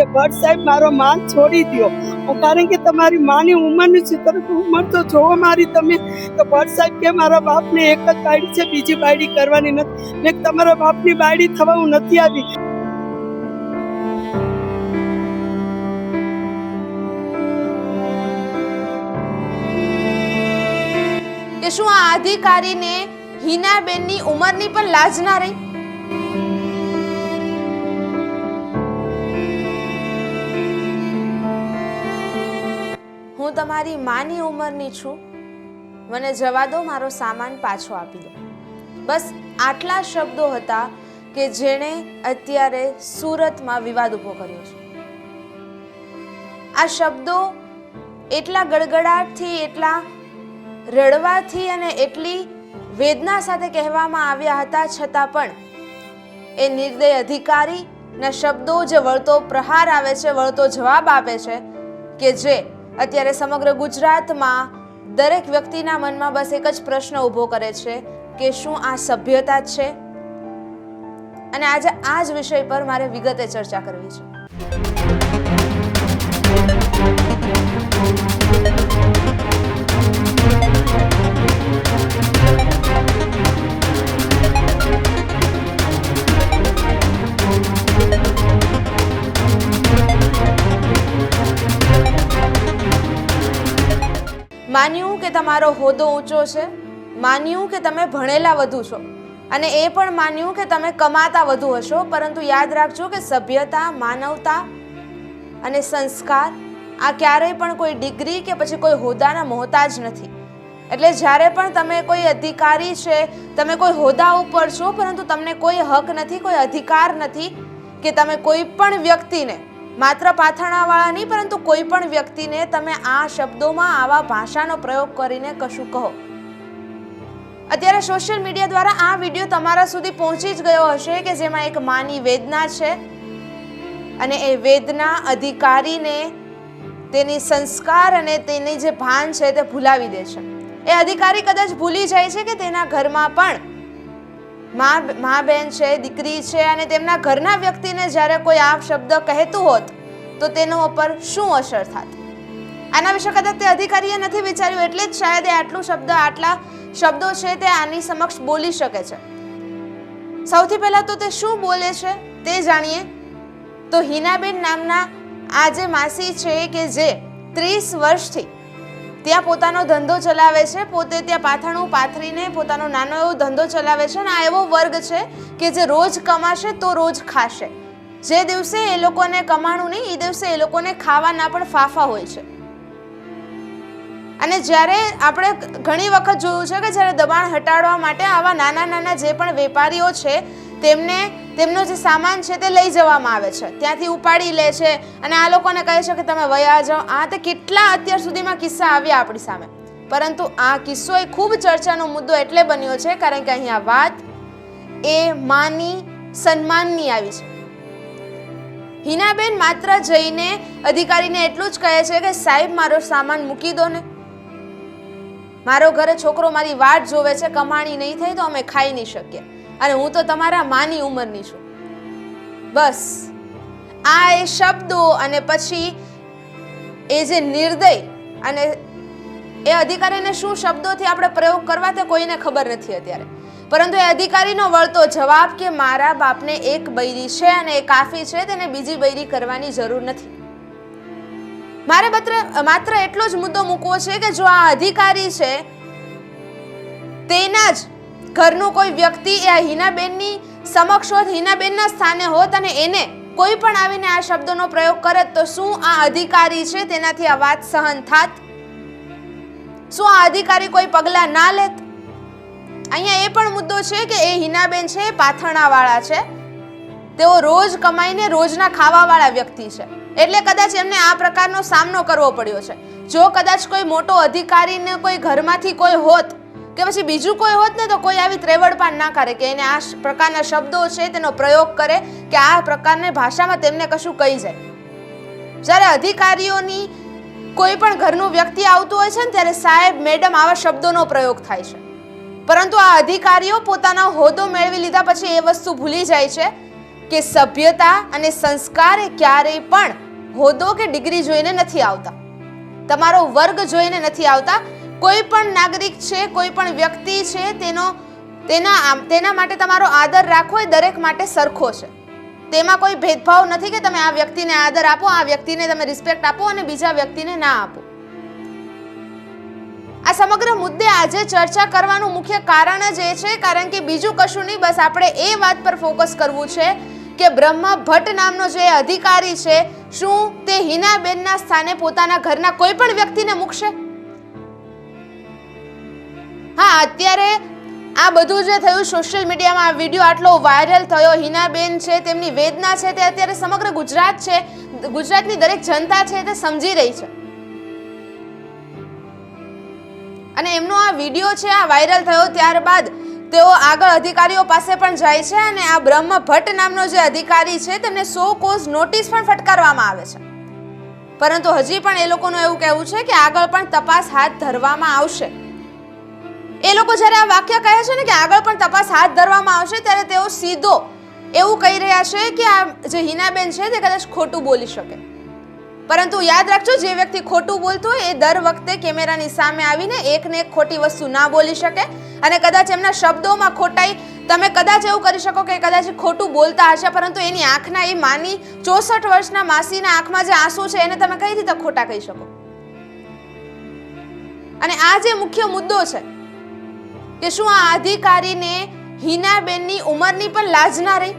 કે ભટ્ટ સાહેબ, મારો માન છોડી દ્યો. કારણ કે તમારી માની ઉંમરની છે તમે ઉંમર તો જોવો મારી તમે. તો ભટ્ટ સાહેબ કે મારા બાપને એક જ બાયડી છે, બીજી બાયડી કરવાની નથી. મેં તમારા બાપની બાયડી થવા હું નથી આવી. કે શું આ અધિકારીને હિનાબેનની ઉંમરની પણ લાજ ના રહી? હું તમારી માની ઉંમરની છું. મને જવા દો, મારો સામાન પાછો આપી દો. બસ આટલા શબ્દો હતા કે જેણે અત્યારે સુરતમાં વિવાદ ઊભો કર્યો છે. આ શબ્દો એટલા ગડગડાટથી, એટલા રડવાથી અને એટલી વેદના સાથે કહેવામાં આવ્યા હતા, છતાં પણ એ નિર્દય અધિકારી ના શબ્દો જે વળતો પ્રહાર આવે છે, વળતો જવાબ આપે છે કે જે અત્યારે સમગ્ર ગુજરાતમાં દરેક વ્યક્તિના મનમાં બસ એક જ પ્રશ્ન ઊભો કરે છે કે શું આ સભ્યતા છે? અને આજે આ જ વિષય પર મારે વિગતે ચર્ચા કરવી છે. માન્યું કે તમારો હોદ્દો ઊંચો છે, માન્યું કે તમે ભણેલા વધુ છો, અને એ પણ માન્યું કે તમે કમાતા વધુ હશો, પરંતુ યાદ રાખજો કે સભ્યતા, માનવતા અને સંસ્કાર આ ક્યારેય પણ કોઈ ડિગ્રી કે પછી કોઈ હોદ્દાના મોહતાજ નથી. એટલે જ્યારે પણ તમે કોઈ અધિકારી છે, તમે કોઈ હોદ્દા ઉપર છો, પરંતુ તમને કોઈ હક નથી, કોઈ અધિકાર નથી કે તમે કોઈ પણ વ્યક્તિને માત્ર પાથરણાવાળા નહીં, પરંતુ કોઈ પણ વ્યક્તિને તમે આ શબ્દોમાં આવા ભાષાનો પ્રયોગ કરીને કશું કહો. અત્યારે સોશિયલ મીડિયા દ્વારા આ વીડિયો તમારા સુધી પહોંચી જ ગયો હશે કે જેમાં એક માની વેદના છે અને એ વેદના અધિકારીને તેની સંસ્કાર અને તેની જે ભાન છે તે ભૂલાવી દે છે. એ અધિકારી કદાચ ભૂલી જાય છે કે તેના ઘરમાં પણ મા મા બેન છે, દીકરી છે અને તેમના ઘરના વ્યક્તિને જ્યારે કોઈ આ શબ્દ કહેતું હોત, તો તેનો ઉપર શું અસર થાત? આના વિશે કદાચ તે અધિકારીએ નથી વિચાર્યું, એટલે જ શાયદ એ આટલું શબ્દ, આટલા શબ્દો છે તે આની સમક્ષ બોલી શકે છે. સૌથી પહેલા તો તે શું બોલે છે તે જાણીએ. તો હિનાબેન નામના આ જે માસી છે કે જે ત્રીસ વર્ષથી ત્યાં પોતાનો ધંધો ચલાવે છે. પોતે ત્યાં પાથરણું પાથરીને પોતાનો નાનો એવો ધંધો ચલાવે છે અને આ એવો વર્ગ છે કે જે રોજ કમાશે તો રોજ ખાશે. જે દિવસે એ લોકોને કમાણું નહીં, એ દિવસે એ લોકોને ખાવાના પણ ફાફા હોય છે. અને જ્યારે આપણે ઘણી વખત જોયું છે કે જ્યારે દબાણ હટાડવા માટે આવા નાના નાના જે પણ વેપારીઓ છે, તેમને તેમનો જે સામાન છે તે લઈ જવામાં આવે છે. ત્યાંથી ઉપાડી લે છે અને આ લોકોને કહે છે કે તમે વયા જાઓ. આ તે કેટલા અત્યાર સુધીમાં કિસ્સા આવ્યા આપણી સામે. પરંતુ આ કિસ્સો એ ખૂબ ચર્ચાનો મુદ્દો એટલે બન્યો છે કારણ કે અહીંયા વાત એ માની સન્માનની આવી છે. હિનાબેન માત્ર જઈને અધિકારીને એટલું જ કહે છે કે સાહેબ, મારો સામાન મૂકી દો ને. મારો ઘરે છોકરો મારી વાટ જોવે છે, કમાણી નહીં થઈ તો અમે ખાઈ નહીં શકીએ. અને હું તો તમારા માની ઉંમરની છું. બસ. આ એ શબ્દો અને પછી એ જે નિર્દય અને એ અધિકારીને શું શબ્દોથી આપણે પ્રયોગ કરવા તે કોઈને ખબર નથી અત્યારે. પરંતુ એ અધિકારીનો વળતો જવાબ કે મારા બાપને એક બૈરી છે અને એ કાફી છે, તેને બીજી બૈરી કરવાની જરૂર નથી. મારે માત્ર એટલો જ મુદ્દો મૂકવો છે કે જો આ અધિકારી છે ઘરનું કોઈ વ્યક્તિ એ હિનાબેનની સમક્ષ હોત, હિનાબેનના સ્થાને હોત અને એને કોઈ પણ આવીને આ શબ્દોનો પ્રયોગ કરે તો શું આ અધિકારી છે? તેનાથી આ વાત સહન થાત? શું આ અધિકારી કોઈ પગલાં ના લેત? અહીંયા એ પણ મુદ્દો છે કે એ હિનાબેન છે, એ પાથરણાવાળા છે. તેઓ રોજ કમાઈને રોજના ખાવાવાળા વ્યક્તિ છે. એટલે કદાચ એમને આ પ્રકારનો સામનો કરવો પડ્યો છે. જો કદાચ કોઈ મોટો અધિકારીને કોઈ ઘરમાંથી કોઈ હોત કે પછી બીજું કોઈ હોત ને તો કોઈ આવી ત્રેવડપાન ના કરે કે એને આ પ્રકારના શબ્દો છે તેનો પ્રયોગ કરે કે આ પ્રકારની ભાષામાં તેમને કશું કહી જાય. જ્યારે અધિકારીઓની કોઈ પણ ઘરનું વ્યક્તિ આવતું હોય છે ને ત્યારે સાહેબ, મેડમ આવા શબ્દોનો પ્રયોગ થાય છે. પરંતુ આ અધિકારીઓ પોતાનો હોદ્દો મેળવી લીધા પછી એ વસ્તુ ભૂલી જાય છે કે સભ્યતા અને સંસ્કાર એ ક્યારેય પણ હોદ્દો કે ડિગ્રી જોઈને નથી આવતા. તમારો વર્ગ જોઈને નથી આવતા. કોઈ પણ નાગરિક છે, કોઈ પણ વ્યક્તિ છે, તેનો, તેના તેના માટે તમારો આદર રાખવો એ દરેક માટે સરખો છે. તેમાં કોઈ ભેદભાવ નથી કે તમે આ વ્યક્તિને આદર આપો, આ વ્યક્તિને તમે રિસ્પેક્ટ આપો અને બીજા વ્યક્તિને ના આપો. આ સમગ્ર મુદ્દે આજે ચર્ચા કરવાનું મુખ્ય કારણ જ એ છે, કારણ કે બીજું કશું નહીં, બસ આપણે એ વાત પર ફોકસ કરવું છે કે બ્રહ્મ ભટ્ટ નામનો જે અધિકારી છે, શું તે હિનાબેનના સ્થાને પોતાના ઘરના કોઈ પણ વ્યક્તિને મૂકશે? હા, અત્યારે આ બધું જે થયું સોશિયલ મીડિયામાં આ વીડિયો આટલો વાયરલ થયો, હિનાબેન છે, તેમની વેદના છે, તે અત્યારે સમગ્ર ગુજરાત છે, ગુજરાતની દરેક જનતા છે તે સમજી રહી છે. અને એમનો આ વીડિયો છે, આ વાયરલ થયો, ત્યારબાદ તેઓ આગળ અધિકારીઓ પાસે પણ જાય છે અને આ બ્રહ્મ ભટ્ટ નામનો જે અધિકારી છે, તેમને સો કોઝ નોટિસ પણ ફટકારવામાં આવે છે. પરંતુ હજી પણ એ લોકોનું એવું કહેવું છે કે આગળ પણ તપાસ હાથ ધરવામાં આવશે. એ લોકો જ્યારે આ વાક્ય કહે છે ને કે આગળ પણ તપાસ હાથ ધરવામાં આવશે, ત્યારે તેઓ સીધો એવું કહી રહ્યા છે કે આ જે હિનાબેન છે તે કદાચ ખોટું બોલી શકે. પરંતુ યાદ રાખજો, જે વ્યક્તિ ખોટું બોલતો હોય એ દર વખતે કેમેરાની સામે આવીને એકને એક ખોટી વસ્તુ ના બોલી શકે. અને કદાચ એમના શબ્દોમાં ખોટાઈ, તમે કદાચ એવું કરી શકો કે કદાચ ખોટું બોલતા હશે, પરંતુ એની આંખના, એ માની ચોસઠ વર્ષના માસીના આંખમાં જે આંસુ છે, એને તમે કઈ રીતે ખોટા કહી શકો? અને આ જે મુખ્ય મુદ્દો છે કે શું આ અધિકારીને હિનાબેનની ઉંમરની પણ લાજ ના રહી?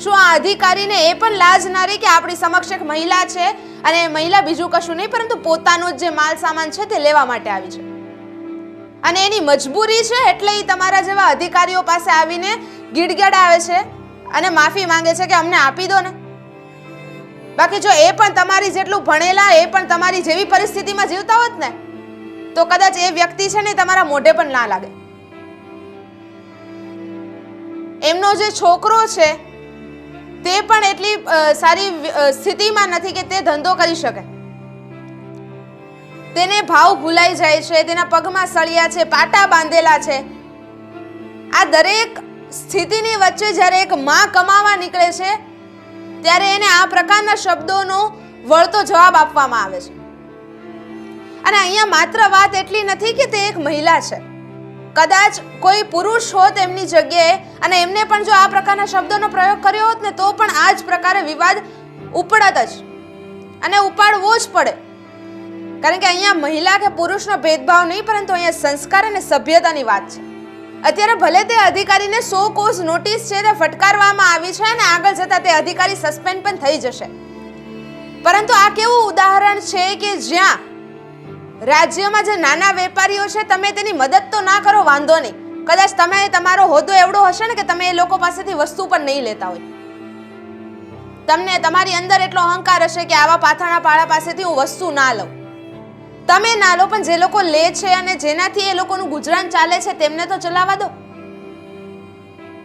શું આ અધિકારીને એ પણ લાજ ના રહી કે આપણી સમક્ષ એક મહિલા છે અને મહિલા બીજું કશું નહીં, પરંતુ પોતાનો જે માલ સામાન છે તે લેવા માટે આવી છે? અને એની મજબૂરી છે એટલે એ તમારા જેવા અધિકારીઓ પાસે આવીને ગીડગડ આવે છે અને માફી માંગે છે કે અમને આપી દો ને? બાકી જો એ પણ તમારી જેટલું ભણેલા, એ પણ તમારી જેવી પરિસ્થિતિમાં જીવતા હોત ને તો કદાચ એ વ્યક્તિ છે ને તમારા મોઢે પણ ના લાગે. એમનો જે છોકરો છે, તે પણ એટલી સારી સ્થિતિમાં નથી કે તે ધંધો કરી શકે. તેને ભાવ ભૂલાઈ જાય છે, તેના પગમાં સળિયા છે, પાટા બાંધેલા છે. આ દરેક સ્થિતિની વચ્ચે જ્યારે એક માં કમાવા નીકળે છે, ત્યારે એને આ પ્રકારના શબ્દોનો વળતો જવાબ આપવામાં આવે છે. અને અહીંયા માત્ર વાત એટલી નથી કે તે એક મહિલા છે. કદાચ કોઈ પુરુષ હોત એમની જગ્યાએ અને એમને પણ જો આ પ્રકારના શબ્દોનો પ્રયોગ કર્યો હોત ને તો પણ આ જ પ્રકારે વિવાદ ઉપડત જ અને ઉપાડવો જ પડે. કારણ કે અહીંયા મહિલા કે પુરુષનો ભેદભાવ નહીં, પરંતુ અહીંયા સંસ્કાર અને સભ્યતાની વાત છે. અત્યારે ભલે તે અધિકારીને સો કોઝ નોટિસ છે તે ફટકારવામાં આવી છે અને આગળ જતા તે અધિકારી સસ્પેન્ડ પણ થઈ જશે. પરંતુ આ કેવું ઉદાહરણ છે કે જ્યાં રાજ્યમાં જે નાના વેપારીઓ છે, તમે તેની મદદ તો ના કરો, વાંધો નહીં. કદાચ તમે તમારો હોદ્દો એવડો હશે ને કે તમે એ લોકો પાસેથી વસ્તુ પણ નહીં લેતા હોય. તમને તમારી અંદર એટલો અહંકાર હશે કે આવા પાથાણા પાળા પાસેથી હું વસ્તુ ના લઉં. તમે ના લો, પણ જે લોકો લે છે અને જેનાથી એ લોકોનું ગુજરાન ચાલે છે, તેમને તો ચલાવવા દો.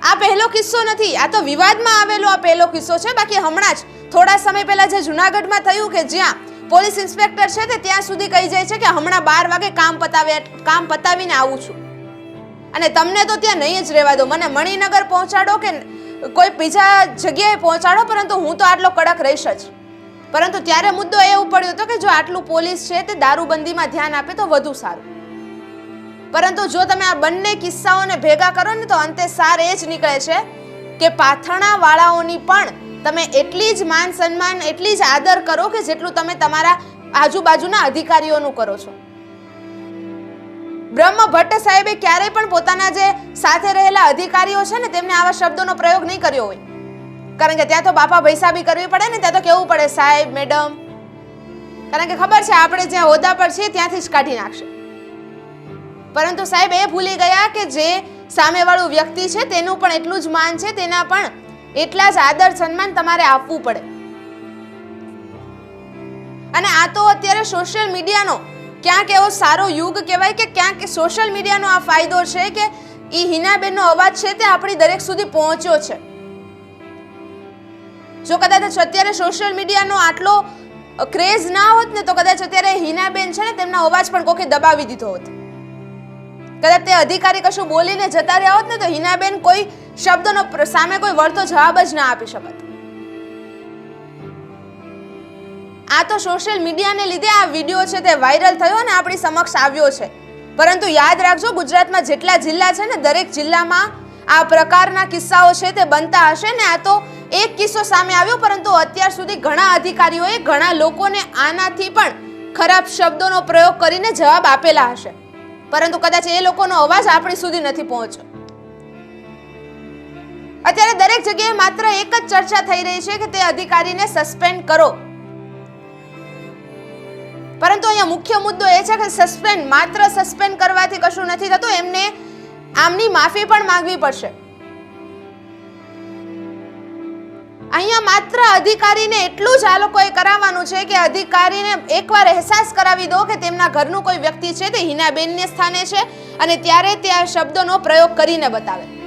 આ પહેલો કિસ્સો નથી, આ તો વિવાદમાં આવેલો આ પહેલો કિસ્સો છે. બાકી હમણાં જ, થોડા સમય પહેલા જે જુનાગઢમાં થયું કે જ્યાં પોલીસ ઇન્સ્પેક્ટર છે તે ત્યાં સુધી કહી જાય છે કે હમણાં બાર વાગે કામ પતાવ્યા કામ પતાવીને આવું છું. અને તમને તો ત્યાં નહીં જ રહેવા દો. મને મણિનગર પહોંચાડો કે કોઈ બીજા જગ્યાએ પહોંચાડો, પરંતુ હું તો આટલો કડક રહીશ જ. પરંતુ ત્યારે મુદ્દો એ ઉપડ્યો હતો કે જો આટલું પોલીસ છે તે દારૂબંધીમાં ધ્યાન આપે તો વધુ સારું. પરંતુ જો તમે આ બંને કિસ્સાઓને ભેગા કરો ને તો અંતે સાર એ જ નીકળે છે કે પાથણાવાળાઓની પણ તમે એટલી જ માન સન્માન, એટલી જ આદર કરો કે જેટલું તમે તમારા આજુબાજુના અધિકારીઓનું કરો છો. બ્રહ્મ ભટ્ટ સાહેબે ક્યારેય પણ પોતાના જે સાથે રહેલા અધિકારીઓ છે ને, તેમને આવા શબ્દોનો પ્રયોગ નહીં કર્યો હોય. કારણ કે ત્યાં તો બાપા ભૈસાબી કરવી પડે ને, ત્યાં તો કેવું પડે? સાહેબ, મેડમ. કારણ કે ખબર છે, આપણે જ્યાં હોદ્દા પર છીએ, ત્યાંથી જ કાઢી નાખશે. પરંતુ સાહેબ, એ ભૂલી ગયા કે જે સામેવાળું વ્યક્તિ છે, તેનું પણ એટલું જ માન છે, તેના પણ એટલા જ આદર સન્માન તમારે આપવું પડે. અને આ તો અત્યારે સોશિયલ મીડિયાનો ક્યાંક એવો સારો યુગ કહેવાય કે ક્યાંક સોશિયલ મીડિયાનો આ ફાયદો છે કે એ હિનાબેનનો અવાજ છે તે આપણી દરેક સુધી પહોંચ્યો છે. જો કદાચ અત્યારે સોશિયલ મીડિયાનો આટલો ક્રેઝ ના હોત ને તો કદાચ અત્યારે હિનાબેન છે ને તેમનો અવાજ પણ કોકે દબાવી દીધો હોત. કદાચ તે અધિકારી કશું બોલીને જતા રહ્યા હોત ને તો હિનાબેન કોઈ શબ્દનો સામે કોઈ વળતો જવાબ જ ના આપી શકત. આ તો સોશિયલ મીડિયાને લીધે આ વીડિયો છે તે વાયરલ થયો અને આપણી સમક્ષ આવ્યો છે. પરંતુ યાદ રાખજો, ગુજરાતમાં જેટલા જિલ્લા છે ને, દરેક જિલ્લામાં આ પ્રકારના કિસ્સાઓ છે તે બનતા હશે ને આ તો એક કિસ્સો સામે આવ્યો, પરંતુ અત્યાર સુધી ઘણા અધિકારીઓએ ઘણા લોકોને આનાથી પણ ખરાબ શબ્દોનો પ્રયોગ કરીને જવાબ આપેલા હશે. પરંતુ કદાચ એ લોકોનો અવાજ આપણી સુધી નથી પહોંચ્યો. અત્યારે દરેક જગ્યાએ માત્ર એક જ ચર્ચા થઈ રહી છે કે તે અધિકારીને સસ્પેન્ડ કરો. પરંતુ અહીંયા મુખ્ય મુદ્દો એ છે કે સસ્પેન્ડ માત્ર સસ્પેન્ડ કરવાથી કશું નથી થતું, એમને આમની માફી પણ માંગવી પડશે. અહીંયા માત્ર અધિકારીને એટલું જ આ લોકોએ કરાવવાનું છે કે અધિકારીને એકવાર અહેસાસ કરાવી દો કે તેમના ઘરનું કોઈ વ્યક્તિ છે તે હિનાબેનને સ્થાને છે અને ત્યારે તે આ શબ્દોનો પ્રયોગ કરીને બતાવે.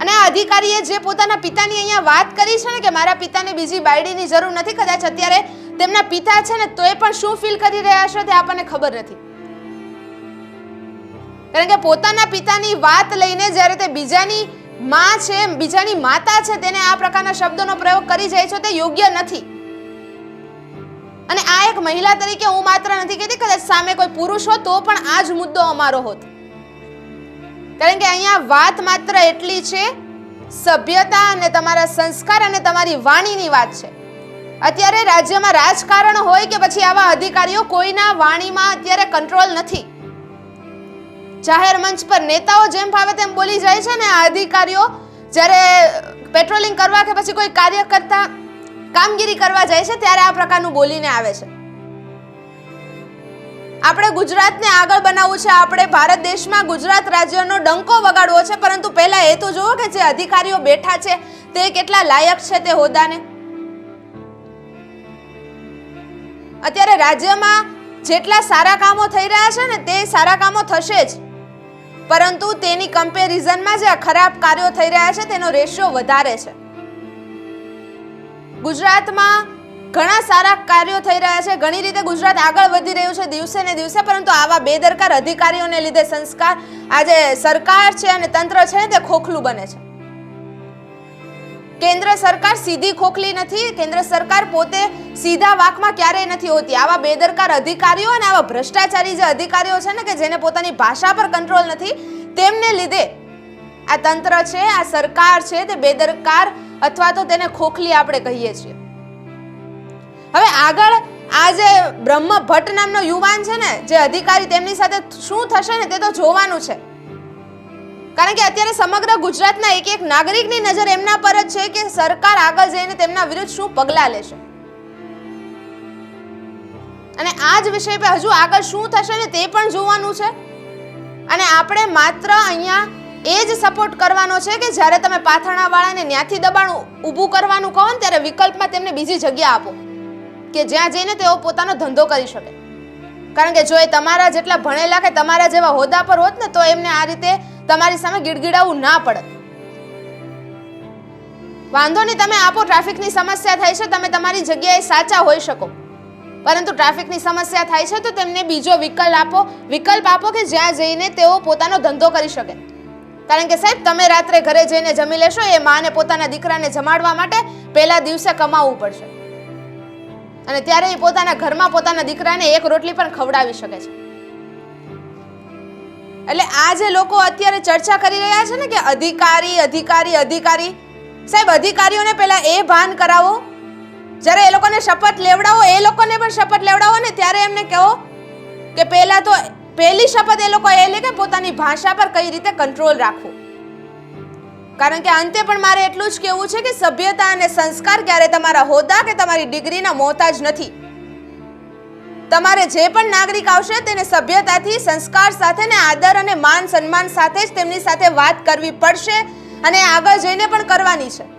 અને આ અધિકારીએ જે પોતાના પિતાની અહીંયા વાત કરી છે ને કે મારા પિતાને બીજી બાયડીની જરૂર નથી, કદાચ અત્યારે તેમના પિતા છે ને તોય પણ શું ફીલ કરી રહ્યા છે તે આપણને ખબર નથી. કારણ કે પોતાના પિતાની વાત લઈને જ્યારે તે બીજાની માં છે, બીજાની માતા છે, તેને આ પ્રકારના શબ્દોનો પ્રયોગ કરી જાય છે તે યોગ્ય નથી. અને આ એક મહિલા તરીકે હું માત્ર નથી કહેતી, કદાચ સામે કોઈ પુરુષ હોત તો પણ આ જ મુદ્દો અમારો હોત. કારણ કે અહીંયા વાત માત્ર એટલી છે, સભ્યતા અને તમારા સંસ્કાર અને તમારી વાણીની વાત છે. અત્યારે રાજ્યમાં રાજકારણ હોય કે પછી આવા અધિકારીઓ કોઈના વાણીમાં અત્યારે કંટ્રોલ નથી. જાહેર મંચ પર નેતાઓ જેમ ફાવે તેમ બોલી જાય છે ને આ અધિકારીઓ, જ્યારે પેટ્રોલિંગ કરવા કે પછી કોઈ કાર્ય કરતા કામગીરી કરવા જાય છે, ત્યારે આ પ્રકારનું બોલીને આવે છે. આપણે ગુજરાતને આગળ બનાવવું છે. આપણે ભારત દેશમાં ગુજરાત રાજ્યનો ડંકો વગાડવો છે. પરંતુ પહેલા એ તો જુઓ કે જે અધિકારીઓ બેઠા છે, તે કેટલા લાયક છે તે હોદ્દાને. અત્યારે રાજ્યમાં જેટલા સારા કામો થઈ રહ્યા છે ને, તે સારા કામો થશે જ. પરંતુ તેની કમ્પેરિઝનમાં જે ખરાબ કાર્યો થઈ રહ્યા છે, તેનો રેશિયો વધારે છે. ગુજરાતમાં ઘણા સારા કાર્યો થઈ રહ્યા છે. ઘણી રીતે ગુજરાત આગળ વધી રહ્યું છે દિવસે ને દિવસે, પરંતુ આવા બેદરકાર અધિકારીઓને લીધે સંસ્કાર આજે સરકાર છે અને તંત્ર છે ને તે ખોખલું બને છે. કેન્દ્ર સરકાર સીધી ખોખલી નથી, કેન્દ્ર સરકાર પોતે સીધા વાકમાં ક્યારેય નથી હોતી. આવા બેદરકાર અધિકારીઓ અને આવા ભ્રષ્ટાચારી જે અધિકારીઓ છે ને કે જેને પોતાની ભાષા પર કંટ્રોલ નથી, તેમને લીધે આ તંત્ર છે, આ સરકાર છે તે બેદરકાર અથવા તો તેને ખોખલી આપણે કહીએ છીએ. હવે આગળ આ જે બ્રહ્મ ભટ્ટ નામનો યુવાન છે ને, જે અધિકારી તેમની સાથે શું થશે ને તે તો જોવાનું છે. કારણ કે અત્યારે સમગ્ર ગુજરાતના એક એક નાગરિકની નજર એમના પર જ છે કે સરકાર આગળ જઈને તેમના વિરુદ્ધ શું પગલાં લેશે. અને આ જ વિષય પર હજુ આગળ શું થશે ને તે પણ જોવાનું છે. અને આપણે માત્ર અહીંયા એ જ સપોર્ટ કરવાનો છે કે જ્યારે તમે પાથરણાવાળાને ન્યાથી દબાણ ઊભું કરવાનું કહો ને, ત્યારે વિકલ્પમાં તેમને બીજી જગ્યા આપો. કે જ્યાં જઈને તેઓ પોતાનો ધંધો કરી શકે. કારણ કે જો એ તમારા જેટલા ભણેલા કે તમારા જેવા હોદ્દા પર હોત ને તો એમને આ રીતે તમારી સામે ગીડગીડાવું ના પડત વાંધો નહીં, તમે આપો, ટ્રાફિકની સમસ્યા થાય છે, તમે તમારી જગ્યાએ સાચા હોઈ શકો. પરંતુ ટ્રાફિકની સમસ્યા થાય છે તો તેમને બીજો વિકલ્પ આપો વિકલ્પ આપો કે જ્યાં જઈને તેઓ પોતાનો ધંધો કરી શકે. કારણ કે સાહેબ, તમે રાત્રે ઘરે જઈને જમી લેશો, એ માને પોતાના દીકરાને જમાડવા માટે પહેલા દિવસે કમાવવું પડશે. અને ત્યારે એ પોતાના ઘરમાં પોતાના દીકરાને એક રોટલી પણ ખવડાવી શકે છે. એટલે આ જે લોકો અત્યારે ચર્ચા કરી રહ્યા છે ને કે અધિકારી અધિકારી અધિકારી, સાહેબ, અધિકારીઓને પહેલા એ ભાન કરાવો. જ્યારે એ લોકોને શપથ લેવડાવો, એ લોકોને પણ શપથ લેવડાવો ને ત્યારે એમને કહો કે પહેલા તો પહેલી શપથ એ લોકો એ લે કે પોતાની ભાષા પર કઈ રીતે કંટ્રોલ રાખવો. કારણ કે અંતે પણ મારે એટલું જ કહેવું છે કે સભ્યતા અને સંસ્કાર ક્યારે તમારા હોદ્દા કે તમારી ડિગ્રીના મોહતાજ નથી. તમારે જે પણ નાગરિક આવશે તેને સભ્યતાથી, સંસ્કાર સાથે ને આદર અને માન સન્માન સાથે જ તેમની સાથે વાત કરવી પડશે અને આગળ જઈને પણ કરવાની છે.